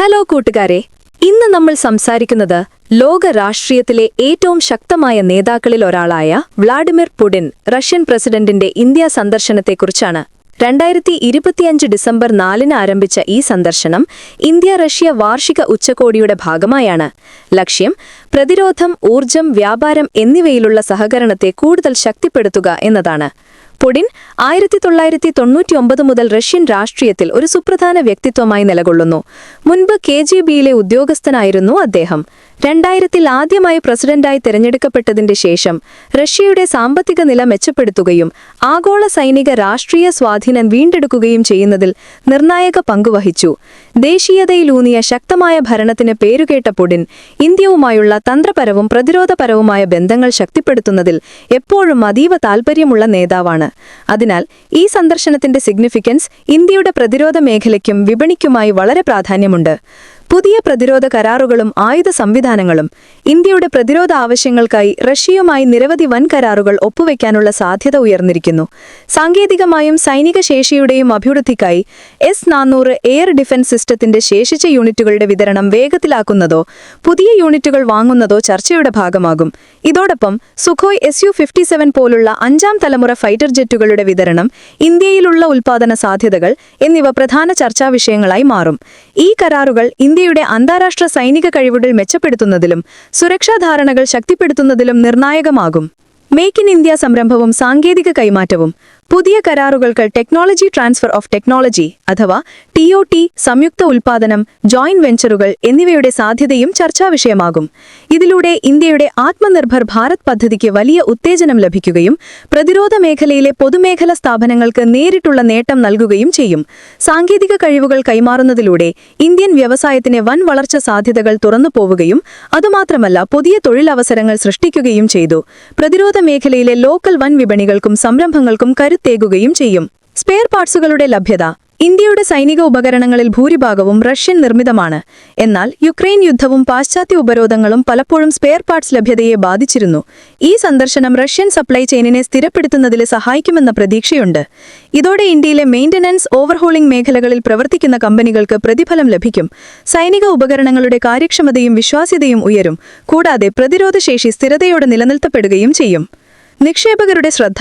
Hello കൂട്ടുകാരെ ഇന്ന് നമ്മൾ സംസാരിക്കുന്നത് ലോക രാഷ്ട്രീയത്തിലെ ഏറ്റവും ശക്തമായ നേതാക്കളിൽ ഒരാളായ വ്ളാഡിമിർ പുടിൻ റഷ്യൻ പ്രസിഡന്റിന്റെ ഇന്ത്യ സന്ദർശനത്തെക്കുറിച്ചാണ്. രണ്ടായിരത്തി ഇരുപത്തിയഞ്ച് ഡിസംബർ നാലിന് ആരംഭിച്ച ഈ സന്ദർശനം ഇന്ത്യ റഷ്യ വാർഷിക ഉച്ചകോടിയുടെ ഭാഗമായാണ്. ലക്ഷ്യം പ്രതിരോധം ഊർജം വ്യാപാരം എന്നിവയിലുള്ള സഹകരണത്തെ കൂടുതൽ ശക്തിപ്പെടുത്തുക എന്നതാണ്. പുടിൻ ആയിരത്തി തൊള്ളായിരത്തി തൊണ്ണൂറ്റിയൊമ്പത് മുതൽ റഷ്യൻ രാഷ്ട്രീയത്തിൽ ഒരു സുപ്രധാന വ്യക്തിത്വമായി നിലകൊള്ളുന്നു. മുൻപ് കെ ജി ബിയിലെ ഉദ്യോഗസ്ഥനായിരുന്നു അദ്ദേഹം. രണ്ടായിരത്തിൽ ആദ്യമായി പ്രസിഡന്റായി തിരഞ്ഞെടുക്കപ്പെട്ടതിന്റെ ശേഷം റഷ്യയുടെ സാമ്പത്തിക നില മെച്ചപ്പെടുത്തുകയും ആഗോള സൈനിക രാഷ്ട്രീയ സ്വാധീനം വീണ്ടെടുക്കുകയും ചെയ്യുന്നതിൽ നിർണായക പങ്കുവഹിച്ചു ദേശീയതയിലൂന്നിയ ശക്തമായ ഭരണത്തിന് പേരുകേട്ട പുടിൻ ഇന്ത്യയുമായുള്ള തന്ത്രപരവും പ്രതിരോധപരവുമായ ബന്ധങ്ങൾ ശക്തിപ്പെടുത്തുന്നതിൽ എപ്പോഴും അതീവ താൽപര്യമുള്ള നേതാവാണ്. അതിനാൽ ഈ സന്ദർശനത്തിന്റെ സിഗ്നിഫിക്കൻസ് ഇന്ത്യയുടെ പ്രതിരോധ മേഖലയ്ക്കും വിപണിക്കുമായി വളരെ പ്രാധാന്യമുണ്ട്. പുതിയ പ്രതിരോധ കരാറുകളും ആയുധ സംവിധാനങ്ങളും ഇന്ത്യയുടെ പ്രതിരോധ ആവശ്യങ്ങൾക്കായി റഷ്യയുമായി നിരവധി വൻ കരാറുകൾ ഒപ്പുവെക്കാനുള്ള സാധ്യത ഉയർന്നിരിക്കുന്നു. സാങ്കേതികമായും സൈനിക ശേഷിയുടെയും അഭിവൃദ്ധിക്കായി എസ് നാനൂറ് എയർ ഡിഫൻസ് സിസ്റ്റത്തിന്റെ ശേഷിച്ച യൂണിറ്റുകളുടെ വിതരണം വേഗത്തിലാക്കുന്നതോ പുതിയ യൂണിറ്റുകൾ വാങ്ങുന്നതോ ചർച്ചയുടെ ഭാഗമാകും. ഇതോടൊപ്പം Sukhoi S U fifty seven പോലുള്ള അഞ്ചാം തലമുറ ഫൈറ്റർ ജെറ്റുകളുടെ വിതരണം ഇന്ത്യയിലുള്ള ഉൽപാദന സാധ്യതകൾ എന്നിവ പ്രധാന ചർച്ചാ വിഷയങ്ങളായി മാറും. ഈ കരാറുകൾ ഇന്ത്യയുടെ അന്താരാഷ്ട്ര സൈനിക കഴിവുകൾ മെച്ചപ്പെടുത്തുന്നതിലും സുരക്ഷാ ധാരണകൾ ശക്തിപ്പെടുത്തുന്നതിലും നിർണായകമാകും. മേക്ക് ഇൻ ഇന്ത്യ സംരംഭവും സാങ്കേതിക കൈമാറ്റവും പുതിയ കരാറുകൾക്ക് ടെക്നോളജി ട്രാൻസ്ഫർ ഓഫ് ടെക്നോളജി അഥവാ ടി ഒ ടി സംയുക്ത ഉൽപാദനം ജോയിന്റ് വെഞ്ചറുകൾ എന്നിവയുടെ സാധ്യതയും ചർച്ചാവിഷയമാകും ഇതിലൂടെ ഇന്ത്യയുടെ ആത്മനിർഭർ ഭാരത് പദ്ധതിക്ക് വലിയ ഉത്തേജനം ലഭിക്കുകയും പ്രതിരോധ മേഖലയിലെ പൊതുമേഖല സ്ഥാപനങ്ങൾക്ക് നേരിട്ടുള്ള നേട്ടം നൽകുകയും ചെയ്യും. സാങ്കേതിക കഴിവുകൾ കൈമാറുന്നതിലൂടെ ഇന്ത്യൻ വ്യവസായത്തിന് വൻ വളർച്ച സാധ്യതകൾ തുറന്നു പോവുകയും അതുമാത്രമല്ല പുതിയ തൊഴിലവസരങ്ങൾ സൃഷ്ടിക്കുകയും ചെയ്തു. പ്രതിരോധ മേഖലയിലെ ലോക്കൽ വൻ വിപണികൾക്കും സംരംഭങ്ങൾക്കും കരുത്തേകുകയും ചെയ്യും. സ്പെയർ പാർട്സുകളുടെ ലഭ്യത ഇന്ത്യയുടെ സൈനിക ഉപകരണങ്ങളിൽ ഭൂരിഭാഗവും റഷ്യൻ നിർമ്മിതമാണ്. എന്നാൽ യുക്രൈൻ യുദ്ധവും പാശ്ചാത്യ ഉപരോധങ്ങളും പലപ്പോഴും സ്പെയർ പാർട്സ് ലഭ്യതയെ ബാധിച്ചിരുന്നു. ഈ സന്ദർശനം റഷ്യൻ സപ്ലൈ ചെയിനിനെ സ്ഥിരപ്പെടുത്തുന്നതിൽ സഹായിക്കുമെന്ന പ്രതീക്ഷയുണ്ട്. ഇതോടെ ഇന്ത്യയിലെ മെയിന്റനൻസ് ഓവർഹോളിംഗ് മേഖലകളിൽ പ്രവർത്തിക്കുന്ന കമ്പനികൾക്ക് പ്രതിഫലം ലഭിക്കും. സൈനിക ഉപകരണങ്ങളുടെ കാര്യക്ഷമതയും വിശ്വാസ്യതയും ഉയരും. കൂടാതെ പ്രതിരോധശേഷി സ്ഥിരതയോടെ നിലനിർത്തപ്പെടുകയും ചെയ്യും. നിക്ഷേപകരുടെ ശ്രദ്ധ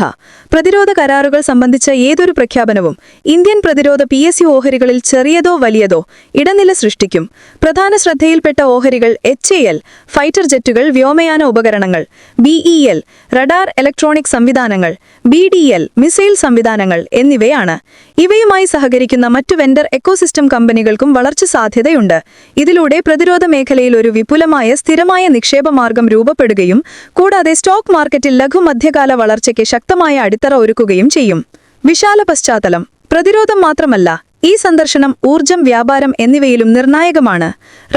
പ്രതിരോധ കരാറുകൾ സംബന്ധിച്ച ഏതൊരു പ്രഖ്യാപനവും ഇന്ത്യൻ പ്രതിരോധ പി എസ് ഓഹരികളിൽ ചെറിയതോ വലിയതോ ഇടനില സൃഷ്ടിക്കും. പ്രധാന ശ്രദ്ധയിൽപ്പെട്ട ഓഹരികൾ എച്ച് എ എൽ ഫൈറ്റർ ജെറ്റുകൾ വ്യോമയാന ഉപകരണങ്ങൾ ബിഇ എൽ റഡാർ ഇലക്ട്രോണിക് സംവിധാനങ്ങൾ ബി ഡി എൽ മിസൈൽ സംവിധാനങ്ങൾ എന്നിവയാണ്. ഇവയുമായി സഹകരിക്കുന്ന മറ്റു വെൻഡർ എക്കോസിസ്റ്റം കമ്പനികൾക്കും വളർച്ച സാധ്യതയുണ്ട്. ഇതിലൂടെ പ്രതിരോധ മേഖലയിൽ ഒരു വിപുലമായ സ്ഥിരമായ നിക്ഷേപ മാർഗം രൂപപ്പെടുകയും കൂടാതെ സ്റ്റോക്ക് മാർക്കറ്റിൽ ലഘു മധ്യകാല വളർച്ചയ്ക്ക് ശക്തമായ അടിത്തറ ഒരുക്കുകയും ചെയ്യും. വിശാല പശ്ചാത്തലം. പ്രതിരോധം മാത്രമല്ല ഈ സന്ദർശനം ഊർജം വ്യാപാരം എന്നിവയിലും നിർണായകമാണ്.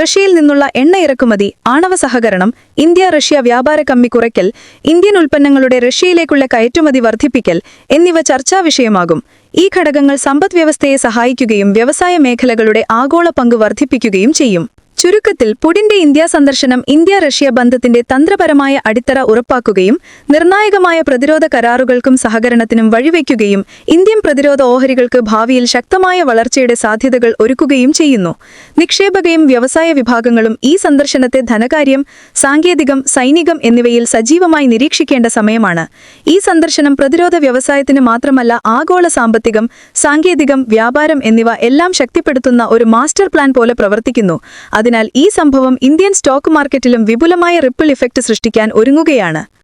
റഷ്യയിൽ നിന്നുള്ള എണ്ണ ഇറക്കുമതി ആണവ സഹകരണം ഇന്ത്യ റഷ്യ വ്യാപാര കമ്മി കുറയ്ക്കൽ ഇന്ത്യൻ ഉൽപ്പന്നങ്ങളുടെ റഷ്യയിലേക്കുള്ള കയറ്റുമതി വർദ്ധിപ്പിക്കൽ എന്നിവ ചർച്ചാ വിഷയമാകും. ഈ ഘടകങ്ങൾ സമ്പദ്വ്യവസ്ഥയെ സഹായിക്കുകയും വ്യവസായ മേഖലകളുടെ ആഗോള പങ്ക് വർദ്ധിപ്പിക്കുകയും ചെയ്യും. ചുരുക്കത്തിൽ പുടിന്റെ ഇന്ത്യ സന്ദർശനം ഇന്ത്യ റഷ്യ ബന്ധത്തിന്റെ തന്ത്രപരമായ അടിത്തറ ഉറപ്പാക്കുകയും നിർണായകമായ പ്രതിരോധ കരാറുകൾക്കും സഹകരണത്തിനും വഴിവെക്കുകയും ഇന്ത്യൻ പ്രതിരോധ ഓഹരികൾക്ക് ഭാവിയിൽ ശക്തമായ വളർച്ചയുടെ സാധ്യതകൾ ഒരുക്കുകയും ചെയ്യുന്നു. നിക്ഷേപകയും വ്യവസായ വിഭാഗങ്ങളും ഈ സന്ദർശനത്തെ ധനകാര്യം സാങ്കേതികം സൈനികം എന്നിവയിൽ സജീവമായി നിരീക്ഷിക്കേണ്ട സമയമാണ്. ഈ സന്ദർശനം പ്രതിരോധ വ്യവസായത്തിന് മാത്രമല്ല ആഗോള സാമ്പത്തികം സാങ്കേതികം വ്യാപാരം എന്നിവ എല്ലാം ശക്തിപ്പെടുത്തുന്ന ഒരു മാസ്റ്റർ പ്ലാൻ പോലെ പ്രവർത്തിക്കുന്നു. അതിനാൽ ഈ സംഭവം ഇന്ത്യൻ സ്റ്റോക്ക് മാർക്കറ്റിലും വിപുലമായ റിപ്പിൾ ഇഫക്റ്റ് സൃഷ്ടിക്കാൻ ഒരുങ്ങുകയാണ്.